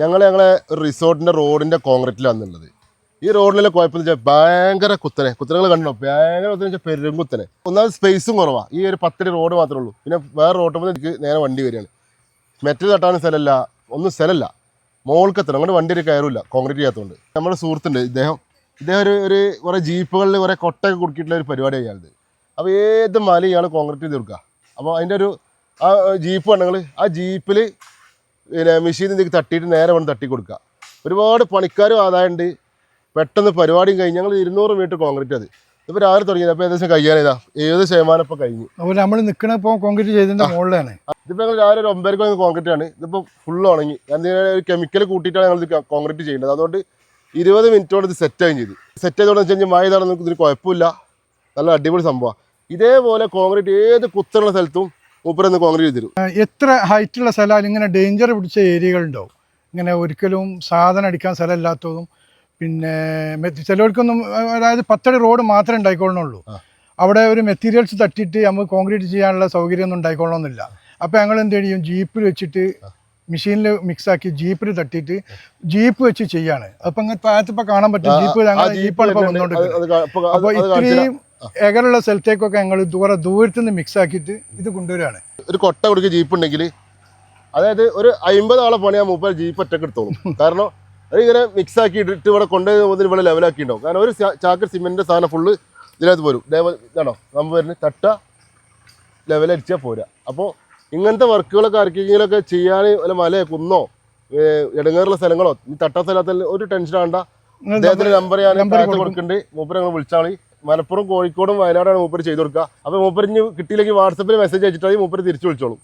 ഞങ്ങൾ ഞങ്ങളെ ഒരു റിസോർട്ടിന്റെ റോഡിന്റെ കോൺക്രീറ്റിലാണ് ഉള്ളത്. ഈ റോഡിലെ കുഴപ്പമെന്ന് വെച്ചാൽ ഭയങ്കര കുത്തനെ. കുത്തനകൾ കണ്ടോ? ഭയങ്കര കുത്തനെ വെച്ചാൽ പെരും കുത്തനെ. ഒന്നാമത് സ്പേസും കുറവാ. ഈ ഒരു പത്തടി റോഡ് മാത്രമേ ഉള്ളൂ. പിന്നെ വേറെ റോഡ് മുതൽ എനിക്ക് നേരെ വണ്ടി വരികയാണ്. മെറ്റൽ തട്ടാൻ സ്ഥലമല്ല ഒന്നും സ്ഥലമല്ല മോൾക്ക് എത്തണം. അങ്ങോട്ട് വണ്ടി ഒരു കയറില്ല. കോൺക്രീറ്റ് ചെയ്യാത്തതുകൊണ്ട് നമ്മുടെ സുഹൃത്തുണ്ട്. ഇദ്ദേഹം ഇദ്ദേഹം ഒരു ഒരു കുറേ ജീപ്പുകളിൽ കുറേ കൊട്ടയൊക്കെ കുടുക്കിയിട്ടുള്ള ഒരു പരിപാടി അയാളത് അപ്പോൾ ഏത് മല ഇയാൾ കോൺക്രീറ്റ് ചെയ്ത് കൊടുക്കുക അപ്പോൾ അതിന്റെ ഒരു ആ ജീപ്പ് കണ്ടെങ്കിൽ ആ ജീപ്പിൽ പിന്നെ മെഷീൻ ഇതിലേക്ക് തട്ടിയിട്ട് നേരെ വന്ന് തട്ടി കൊടുക്കുക. ഒരുപാട് പണിക്കാരും ആദായമുണ്ട് പെട്ടെന്ന് പരിപാടിയും കഴിഞ്ഞ് ഞങ്ങൾ ഇരുന്നൂറ് മീറ്റർ കോൺക്രീറ്റ് അത്. ഇപ്പോൾ രാവിലെ തുടങ്ങിയത് അപ്പോൾ ഏകദേശം ഇതാ ഏഴ് ശതമാനം ഇപ്പോൾ കഴിഞ്ഞു. അപ്പോൾ നമ്മൾ നിൽക്കണ ഇപ്പോൾ കോൺക്രീറ്റ് ചെയ്തതിന്റെ മുകളിലാണ്. ഇതിപ്പോൾ ഞങ്ങൾ രാവിലെ ഒരു ഒമ്പതരക്ക് കോൺക്രീറ്റ് ആണ്. ഇതിപ്പോൾ ഫുൾ ഉണങ്ങി. ഒരു കെമിക്കൽ കൂട്ടിയിട്ടാണ് ഞങ്ങൾ ഇത് കോൺക്രീറ്റ് ചെയ്യേണ്ടത് അതുകൊണ്ട് ഇരുപത് മിനിറ്റോടെ ഇത് സെറ്റ് ആയി ചെയ്ത്. സെറ്റ് ചെയ്തോടെന്ന് വെച്ച് കഴിഞ്ഞാൽ മഴ നമുക്ക് ഇതിന് കുഴപ്പമില്ല. നല്ല അടിപൊളി സംഭവമാണ് ഇതേപോലെ കോൺക്രീറ്റ് ഏത് കുത്തുള്ള സ്ഥലത്തും മൂപ്പരൊന്ന് കോൺക്രീറ്റ് തരും. എത്ര ഹൈറ്റുള്ള സ്ഥലം ഇങ്ങനെ ഡേഞ്ചർ പിടിച്ച ഏരിയകളുണ്ടോ ഇങ്ങനെ ഒരിക്കലും സാധനം അടിക്കാൻ സ്ഥലമില്ലാത്തതും പിന്നെ ചിലവർക്കൊന്നും അതായത് പത്തടി റോഡ് മാത്രമേ ഉണ്ടായിക്കൊള്ളണുള്ളൂ അവിടെ ഒരു മെറ്റീരിയൽസ് തട്ടിയിട്ട് നമുക്ക് കോൺക്രീറ്റ് ചെയ്യാനുള്ള സൗകര്യമൊന്നും ഉണ്ടായിക്കൊള്ളണമെന്നില്ല. അപ്പോൾ ഞങ്ങൾ എന്ത് ചെയ്യും? ജീപ്പിൽ വെച്ചിട്ട് മെഷീനിൽ മിക്സ് ആക്കി ജീപ്പിൽ തട്ടിയിട്ട് ജീപ്പ് വെച്ച് ചെയ്യാണ്. അപ്പം അങ്ങനത്തെ താഴത്തിപ്പോൾ കാണാൻ പറ്റും. ജീപ്പ് ഞങ്ങൾ ജീപ്പാണ് ഇപ്പോൾ വന്നുകൊണ്ടിരിക്കുന്നത് അപ്പോൾ ഇത്രയും എകറുള്ള സ്ഥലത്തേക്കൊക്കെ ഞങ്ങൾ ദൂരെ ദൂരത്തു നിന്ന് മിക്സ് ആക്കിയിട്ട് ഇത് കൊണ്ടുവരികയാണ്. ഒരു കൊട്ട കൊടുക്കുക ജീപ്പ് ഉണ്ടെങ്കിൽ അതായത് ഒരു അമ്പത് ആളെ പണിയാ മൂപ്പർ ജീപ്പ് ഒറ്റയ്ക്ക് എടുത്തോളും. കാരണം അതിങ്ങനെ മിക്സ് ആക്കി ഇട്ടിട്ട് ഇവിടെ കൊണ്ടുപോയി മുതൽ ഇവിടെ ലെവലാക്കി ഉണ്ടാവും കാരണം ഒരു ചാക്ക് സിമെന്റിന്റെ സാധനം ഫുള്ള് ഇതിനകത്ത് വരും ലെവൽ ഇതാണോ? നമ്മൾ വരുന്നത് തട്ട ലെവലടിച്ചാൽ പോരാ. അപ്പോൾ ഇങ്ങനത്തെ വർക്കുകളൊക്കെ ആർക്കെങ്കിലൊക്കെ ചെയ്യാൻ വല്ല മലയോ കുന്നോ? ഇടങ്ങേറുള്ള സ്ഥലങ്ങളോ? ഈ തട്ട സ്ഥലത്തിൽ ഒരു ടെൻഷൻ ആണ്ട അദ്ദേഹത്തിന്റെ നമ്പർ ഞാൻ കൊടുക്കും. കൊടുക്കുന്നുണ്ട്. മൂപ്പര് വിളിച്ചാൽ മലപ്പുറം കോഴിക്കോടും വയനാടാണ് മൂപ്പര് ചെയ്തു കൊടുക്കുക. അപ്പോൾ മൂപ്പര് ഇനി കിട്ടിയില്ലെങ്കിൽ വാട്സപ്പിൽ മെസ്സേജ് അയച്ചിട്ടായി മൂപ്പര് തിരിച്ചു വിളിച്ചോളും.